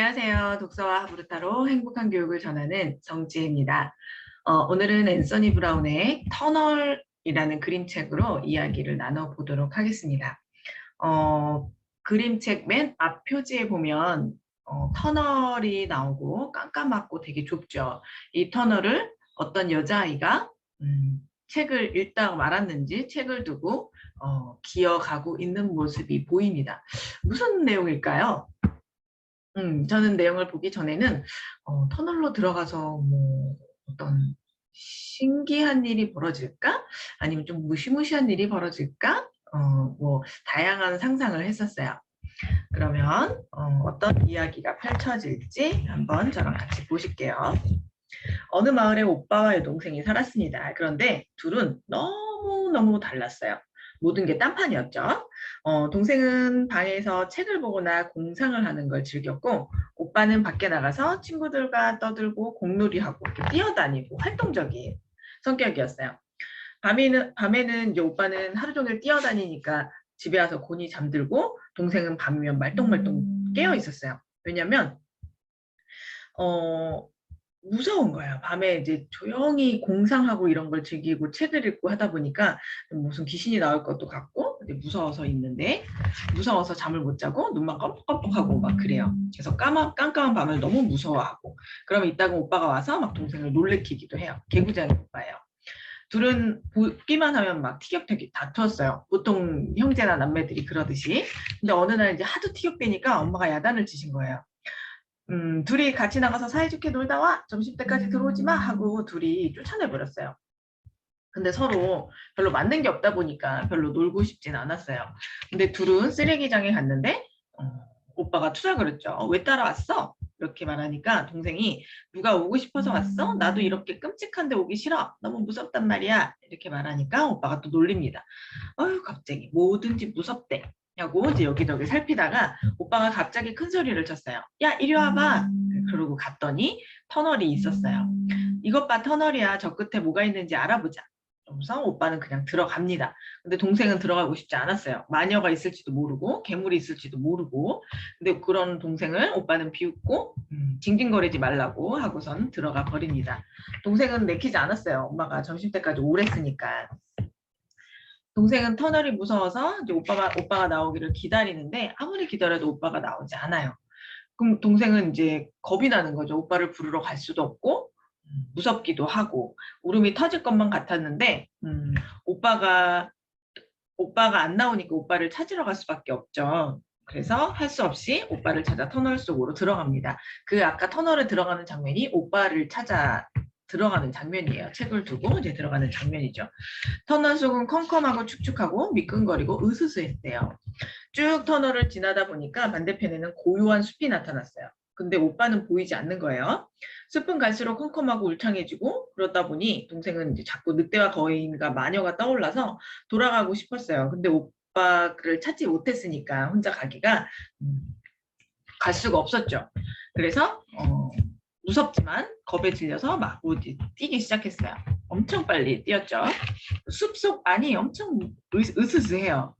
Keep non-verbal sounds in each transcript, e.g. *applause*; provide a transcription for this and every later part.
안녕하세요. 독서와 하브르타로 행복한 교육을 전하는 정지혜입니다. 어, 오늘은 앤서니 브라운의 터널이라는 그림책으로 이야기를 나눠보도록 하겠습니다. 어, 그림책 맨 앞 표지에 보면 어, 터널이 나오고 깜깜하고 되게 좁죠. 이 터널을 어떤 여자아이가 음, 책을 읽다가 말았는지 책을 두고 어, 기어가고 있는 모습이 보입니다. 무슨 내용일까요? 음, 저는 내용을 보기 전에는 어, 터널로 들어가서 뭐 어떤 신기한 일이 벌어질까? 아니면 좀 무시무시한 일이 벌어질까? 어, 뭐 다양한 상상을 했었어요. 그러면 어, 떤 이야기가 펼쳐질지 한번 저랑 같이 보실게요. 어느 마을에 오빠와 여동생이 살았습니다. 그런데 둘은 너무너무 달랐어요. 모든 게 딴판이었죠. 어, 동생은 방에서 책을 보거나 공상을 하는 걸 즐겼고 오빠는 밖에 나가서 친구들과 떠들고 공놀이하고 뛰어다니고 활동적인 성격이었어요. 밤에는, 밤에는 이제 오빠는 하루 종일 뛰어다니니까 집에 와서 곤히 잠들고 동생은 밤이면 말똥말똥 음. 깨어 있었어요. 왜냐면 어, 무서운 거예요. 밤에 이제 조용히 공상하고 이런 걸 즐기고 책을 읽고 하다 보니까 무슨 귀신이 나올 것도 같고 무서워서 있는데 무서워서 잠을 못 자고 눈만 깜빡깜빡하고 막 그래요. 그래서 까마, 깜깜한 밤을 너무 무서워하고 그러면 이따가 오빠가 와서 막 동생을 놀래키기도 해요. 개구장이 오빠예요. 둘은 보기만 하면 막 티격태격 다투었어요. 보통 형제나 남매들이 그러듯이. 근데 어느 날 이제 하도 티격대니까 엄마가 야단을 치신 거예요. 음, 둘이 같이 나가서 사이좋게 놀다 와 점심 때까지 들어오지 마 하고 둘이 쫓아내버렸어요. 근데 서로 별로 맞는 게 없다 보니까 별로 놀고 싶진 않았어요. 근데 둘은 쓰레기장에 갔는데 어, 오빠가 투자 그랬죠. 어, 왜 따라왔어? 이렇게 말하니까 동생이 누가 오고 싶어서 왔어? 나도 이렇게 끔찍한데 오기 싫어. 너무 무섭단 말이야. 이렇게 말하니까 오빠가 또 놀립니다. 어휴 갑자기 뭐든지 무섭대. 냐고 이제 여기저기 살피다가 오빠가 갑자기 큰 소리를 쳤어요. 야 이리 와봐. 음. 그러고 갔더니 터널이 있었어요. 음. 이것 봐 터널이야. 저 끝에 뭐가 있는지 알아보자. 그래서 오빠는 그냥 들어갑니다. 근데 동생은 들어가고 싶지 않았어요. 마녀가 있을지도 모르고 괴물이 있을지도 모르고 근데 그런 동생을 오빠는 비웃고 음, 징징거리지 말라고 하고선 들어가 버립니다. 동생은 내키지 않았어요. 엄마가 점심때까지 오래 쓰니까. 동생은 터널이 무서워서 이제 오빠가 오빠가 나오기를 기다리는데 아무리 기다려도 오빠가 나오지 않아요. 그럼 동생은 이제 겁이 나는 거죠. 오빠를 부르러 갈 수도 없고 음, 무섭기도 하고 울음이 터질 것만 같았는데 음, 오빠가 오빠가 안 나오니까 오빠를 찾으러 갈 수밖에 없죠. 그래서 할 수 없이 오빠를 찾아 터널 속으로 들어갑니다. 그 아까 터널에 들어가는 장면이 오빠를 찾아 들어가는 장면이에요. 책을 두고 이제 들어가는 장면이죠. 터널 속은 컴컴하고 축축하고 미끈거리고 으스스했대요. 쭉 터널을 지나다 보니까 반대편에는 고요한 숲이 나타났어요. 근데 오빠는 보이지 않는 거예요. 숲은 갈수록 컴컴하고 울창해지고 그러다 보니 동생은 이제 자꾸 늑대와 거인과 마녀가 떠올라서 돌아가고 싶었어요. 근데 오빠를 찾지 못했으니까 혼자 가기가 음, 갈 수가 없었죠. 그래서 어, 무섭지만 겁에 질려서 막 뛰기 시작했어요. 엄청 빨리 뛰었죠. 숲속 안이 엄청 으스스해요.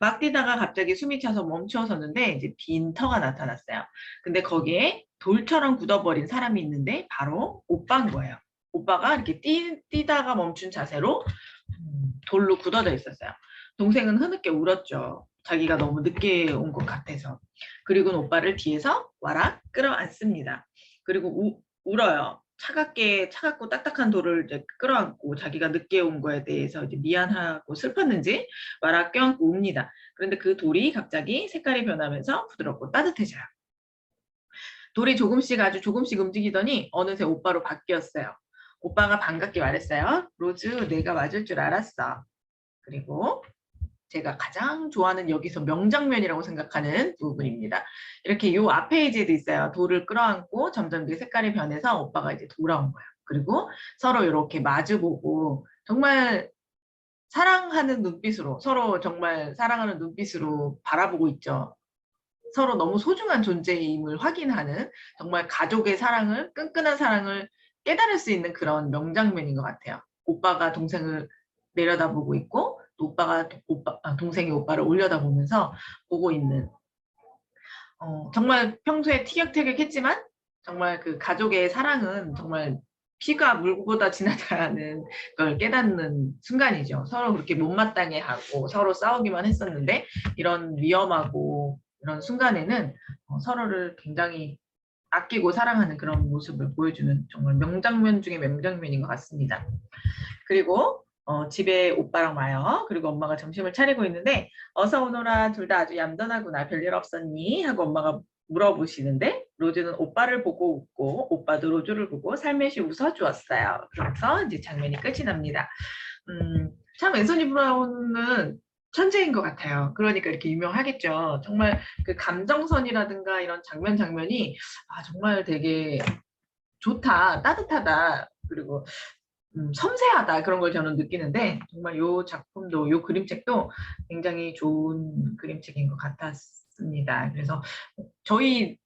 막 뛰다가 갑자기 숨이 차서 멈춰섰는데 이제 빈 터가 나타났어요. 근데 거기에 돌처럼 굳어버린 사람이 있는데 바로 오빠인 거예요. 오빠가 이렇게 뛰, 뛰다가 멈춘 자세로 음, 돌로 굳어져 있었어요. 동생은 흐느껴 울었죠. 자기가 너무 늦게 온 것 같아서. 그리고 오빠를 뒤에서 와라 끌어안습니다. 그리고 우, 울어요. 차갑게 차갑고 딱딱한 돌을 이제 끌어안고 자기가 늦게 온 거에 대해서 이제 미안하고 슬펐는지 말아 껴안고 웁니다. 그런데 그 돌이 갑자기 색깔이 변하면서 부드럽고 따뜻해져요. 돌이 조금씩 아주 조금씩 움직이더니 어느새 오빠로 바뀌었어요. 오빠가 반갑게 말했어요. 로즈 내가 맞을 줄 알았어. 그리고 제가 가장 좋아하는 여기서 명장면이라고 생각하는 부분입니다. 이렇게 요앞 페이지에도 있어요. 돌을 끌어안고 점점 그 색깔이 변해서 오빠가 이제 돌아온 거예요. 그리고 서로 이렇게 마주보고 정말 사랑하는 눈빛으로 서로 정말 사랑하는 눈빛으로 바라보고 있죠. 서로 너무 소중한 존재임을 확인하는 정말 가족의 사랑을 끈끈한 사랑을 깨달을 수 있는 그런 명장면인 것 같아요. 오빠가 동생을 내려다보고 있고 오빠가 오빠 아, 동생이 오빠를 올려다보면서 보고 있는 어, 정말 평소에 티격태격했지만 정말 그 가족의 사랑은 정말 피가 물보다 진하다는 걸 깨닫는 순간이죠. 서로 그렇게 못마땅해 하고 서로 싸우기만 했었는데 이런 위험하고 이런 순간에는 어, 서로를 굉장히 아끼고 사랑하는 그런 모습을 보여주는 정말 명장면 중에 명장면인 것 같습니다. 그리고 어, 집에 오빠랑 와요. 그리고 엄마가 점심을 차리고 있는데 어서 오너라 둘 다 아주 얌전하구나 별일 없었니? 하고 엄마가 물어보시는데 로즈는 오빠를 보고 웃고 오빠도 로즈를 보고 살며시 웃어주었어요. 그래서 이제 장면이 끝이 납니다. 음, 참 앤서니 브라운은 천재인 것 같아요. 그러니까 이렇게 유명하겠죠. 정말 그 감정선이라든가 이런 장면 장면이 아, 정말 되게 좋다, 따뜻하다, 그리고 음, 섬세하다 그런 걸 저는 느끼는데 정말 이 작품도 이 그림책도 굉장히 좋은 그림책인 것 같았습니다. 그래서 저희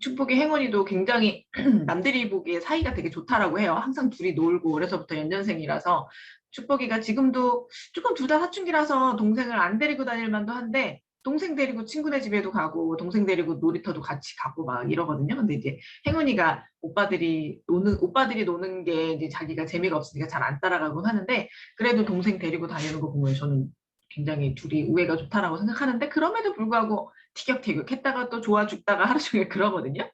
축복의 행운이도 굉장히 *clears throat* 남들이 보기에 사이가 되게 좋다라고 해요. 항상 둘이 놀고 어려서부터 연년생이라서 축복이가 지금도 조금 둘 다 사춘기라서 동생을 안 데리고 다닐 만도 한데 동생 데리고 친구네 집에도 가고 동생 데리고 놀이터도 같이 가고 막 이러거든요. 근데 이제 행운이가 오빠들이 노는 오빠들이 노는 게 이제 자기가 재미가 없으니까 잘 안 따라가곤 하는데 그래도 동생 데리고 다니는 거 보면 저는 굉장히 둘이 우애가 좋다라고 생각하는데 그럼에도 불구하고 티격태격 했다가 또 좋아 죽다가 하루 종일 그러거든요.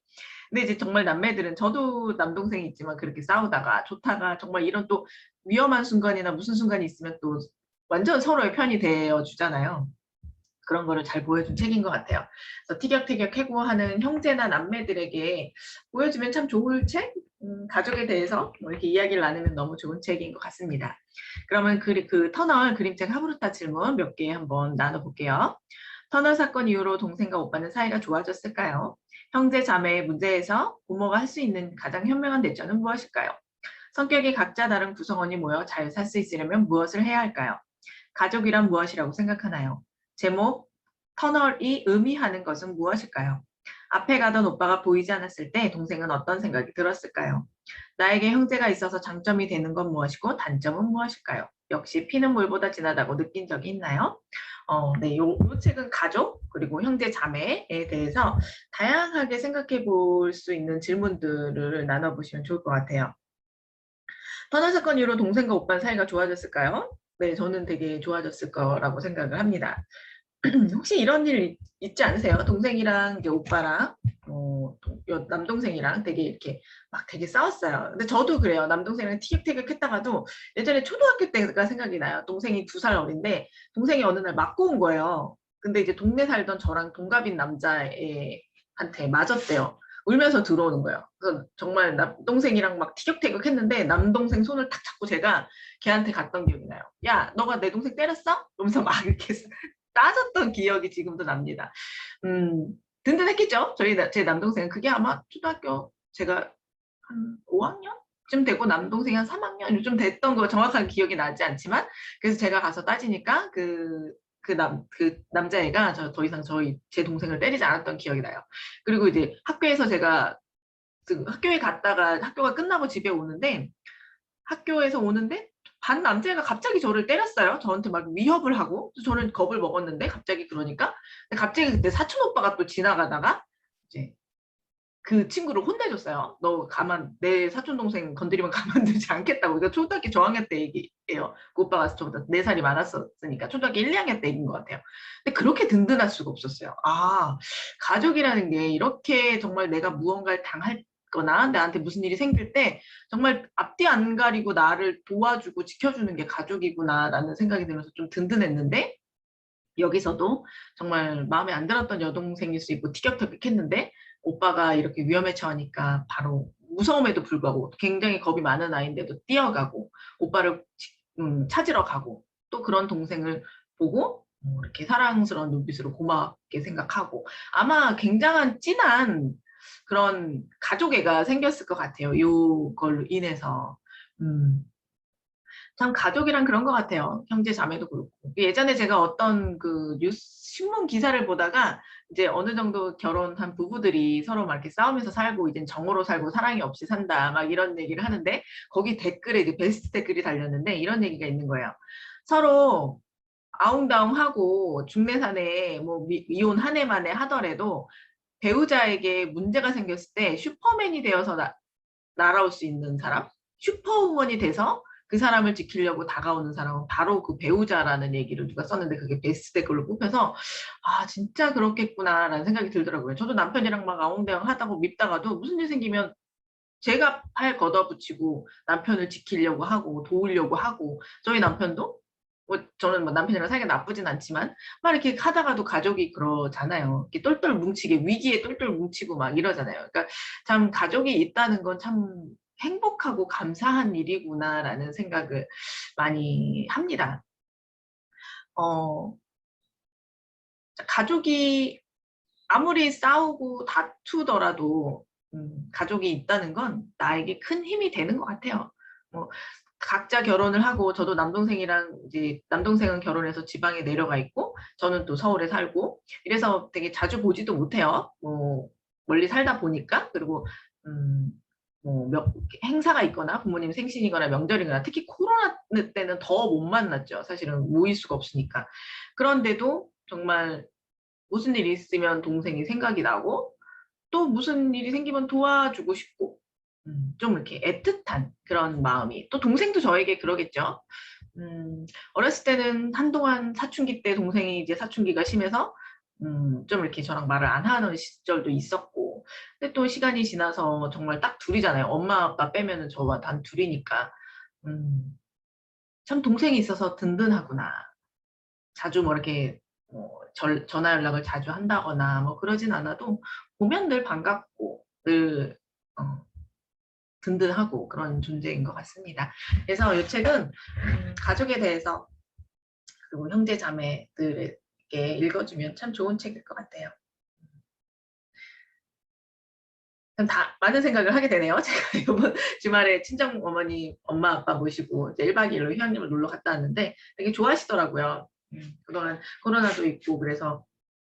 근데 이제 정말 남매들은 저도 남동생이 있지만 그렇게 싸우다가 좋다가 정말 이런 또 위험한 순간이나 무슨 순간이 있으면 또 완전 서로의 편이 되어 주잖아요. 그런 거를 잘 보여준 책인 것 같아요. 그래서 티격태격 해고하는 형제나 남매들에게 보여주면 참 좋을 책? 음, 가족에 대해서 뭐 이렇게 이야기를 나누면 너무 좋은 책인 것 같습니다. 그러면 그, 그 터널 그림책 하브루타 질문 몇 개 한번 나눠볼게요. 터널 사건 이후로 동생과 오빠는 사이가 좋아졌을까요? 형제 자매의 문제에서 부모가 할 수 있는 가장 현명한 대처는 무엇일까요? 성격이 각자 다른 구성원이 모여 잘 살 수 있으려면 무엇을 해야 할까요? 가족이란 무엇이라고 생각하나요? 제목 터널이 의미하는 것은 무엇일까요? 앞에 가던 오빠가 보이지 않았을 때 동생은 어떤 생각이 들었을까요? 나에게 형제가 있어서 장점이 되는 건 무엇이고 단점은 무엇일까요? 역시 피는 물보다 진하다고 느낀 적이 있나요? 어, 네, 요, 요 책은 가족 그리고 형제 자매에 대해서 다양하게 생각해 볼 수 있는 질문들을 나눠보시면 좋을 것 같아요. 터널 사건 이후로 동생과 오빠 사이가 좋아졌을까요? 네, 저는 되게 좋아졌을 거라고 생각을 합니다. *clears throat* 혹시 이런 일 있지 않으세요? 동생이랑 오빠랑 어, 남동생이랑 되게 이렇게 막 되게 싸웠어요. 근데 저도 그래요. 남동생이랑 티격태격 했다가도 예전에 초등학교 때가 생각이 나요. 동생이 두 살 어린데 동생이 어느 날 맞고 온 거예요. 근데 이제 동네 살던 저랑 동갑인 남자애한테 맞았대요. 울면서 들어오는 거예요. 그래서 정말 남동생이랑 막 티격태격 했는데 남동생 손을 탁 잡고 제가 걔한테 갔던 기억이 나요. 야, 너가 내 동생 때렸어? 그러면서 막 이렇게 *laughs* 따졌던 기억이 지금도 납니다. 음, 든든했겠죠? 저희, 제 남동생은 그게 아마 초등학교 제가 한 5학년 쯤 되고 남동생이 한 3학년 요즘 됐던 거 정확한 기억이 나지 않지만 그래서 제가 가서 따지니까 그 그 남, 그 남자애가 저 더 이상 저희, 제 동생을 때리지 않았던 기억이 나요. 그리고 이제 학교에서 제가 그 학교에 갔다가 학교가 끝나고 집에 오는데 학교에서 오는데 반 남자애가 갑자기 저를 때렸어요. 저한테 막 위협을 하고 저는 겁을 먹었는데 갑자기 그러니까 갑자기 그때 사촌 오빠가 또 지나가다가 이제 그 친구를 혼내줬어요. 너 가만 내 사촌 동생 건드리면 가만두지 않겠다고. 이거 초등학교 저학년 때 얘기예요. 그 오빠가 저보다 4살이 많았었으니까 초등학교 1, 2학년 때 얘기인 것 같아요. 근데 그렇게 든든할 수가 없었어요. 아 가족이라는 게 이렇게 정말 내가 무언가를 당할 거나 나한테 무슨 일이 생길 때 정말 앞뒤 안 가리고 나를 도와주고 지켜주는 게 가족이구나라는 생각이 들면서 좀 든든했는데 여기서도 정말 마음에 안 들었던 여동생일 수 있고 티격태격했는데 오빠가 이렇게 위험에 처하니까 바로 무서움에도 불구하고 굉장히 겁이 많은 아이인데도 뛰어가고 오빠를 음, 찾으러 가고 또 그런 동생을 보고 뭐 이렇게 사랑스러운 눈빛으로 고맙게 생각하고 아마 굉장한 진한 그런 가족애가 생겼을 것 같아요. 요걸로 인해서. 음. 참 가족이란 그런 것 같아요. 형제 자매도 그렇고. 예전에 제가 어떤 그 뉴스 신문 기사를 보다가 이제 어느 정도 결혼한 부부들이 서로 막 이렇게 싸우면서 살고 이제 정으로 살고 사랑이 없이 산다 막 이런 얘기를 하는데 거기 댓글에 이제 베스트 댓글이 달렸는데 이런 얘기가 있는 거예요. 서로 아웅다웅하고 중매산에 뭐 미, 이혼 한 해 만에 하더라도 배우자에게 문제가 생겼을 때 슈퍼맨이 되어서 나, 날아올 수 있는 사람, 슈퍼우먼이 돼서 그 사람을 지키려고 다가오는 사람은 바로 그 배우자라는 얘기를 누가 썼는데 그게 베스트 댓글로 뽑혀서 아 진짜 그렇겠구나라는 생각이 들더라고요. 저도 남편이랑 막 아웅대웅 하다고 밉다가도 무슨 일 생기면 제가 팔 걷어붙이고 남편을 지키려고 하고 도우려고 하고 저희 남편도 뭐 저는 뭐 남편이랑 사이가 나쁘진 않지만 막 이렇게 하다가도 가족이 그러잖아요. 이렇게 똘똘 뭉치게 위기에 똘똘 뭉치고 막 이러잖아요. 그러니까 참 가족이 있다는 건 참 행복하고 감사한 일이구나라는 생각을 많이 합니다. 어, 가족이 아무리 싸우고 다투더라도 음, 가족이 있다는 건 나에게 큰 힘이 되는 것 같아요. 뭐 각자 결혼을 하고 저도 남동생이랑 이제 남동생은 결혼해서 지방에 내려가 있고 저는 또 서울에 살고 이래서 되게 자주 보지도 못해요. 뭐 멀리 살다 보니까 그리고 음, 뭐 몇, 행사가 있거나 부모님 생신이거나 명절이거나 특히 코로나 때는 더 못 만났죠. 사실은 모일 수가 없으니까. 그런데도 정말 무슨 일이 있으면 동생이 생각이 나고 또 무슨 일이 생기면 도와주고 싶고 음, 좀 이렇게 애틋한 그런 마음이 또 동생도 저에게 그러겠죠. 음, 어렸을 때는 한동안 사춘기 때 동생이 이제 사춘기가 심해서 음, 좀 이렇게 저랑 말을 안 하는 시절도 있었고 근데 또 시간이 지나서 정말 딱 둘이잖아요. 엄마 아빠 빼면은 저와 단 둘이니까 음, 참 동생이 있어서 든든하구나. 자주 뭐 이렇게 뭐 절, 전화 연락을 자주 한다거나 뭐 그러진 않아도 보면 늘 반갑고 늘 어, 든든하고 그런 존재인 것 같습니다. 그래서 이 책은 음, 가족에 대해서 그리고 형제 자매들에 게 읽어주면 참 좋은 책일 것 같아요. 다 많은 생각을 하게 되네요. *laughs* 제가 이번 주말에 친정 어머니, 엄마, 아빠 모시고 이제 1박 2일로 휴양림을 놀러 갔다 왔는데 되게 좋아하시더라고요. 음, 그동안 코로나도 있고 그래서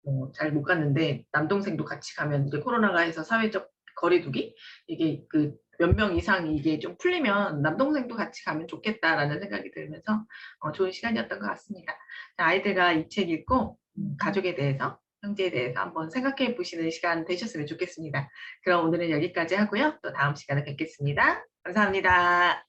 뭐 잘못 갔는데 남동생도 같이 가면 이제 코로나가 해서 사회적 거리두기 이게 그 몇 명 이상 이게 좀 풀리면 남동생도 같이 가면 좋겠다라는 생각이 들면서 어, 좋은 시간이었던 것 같습니다. 자, 아이들과 이 책 읽고 음, 가족에 대해서 형제에 대해서 한번 생각해 보시는 시간 되셨으면 좋겠습니다. 그럼 오늘은 여기까지 하고요. 또 다음 시간에 뵙겠습니다. 감사합니다.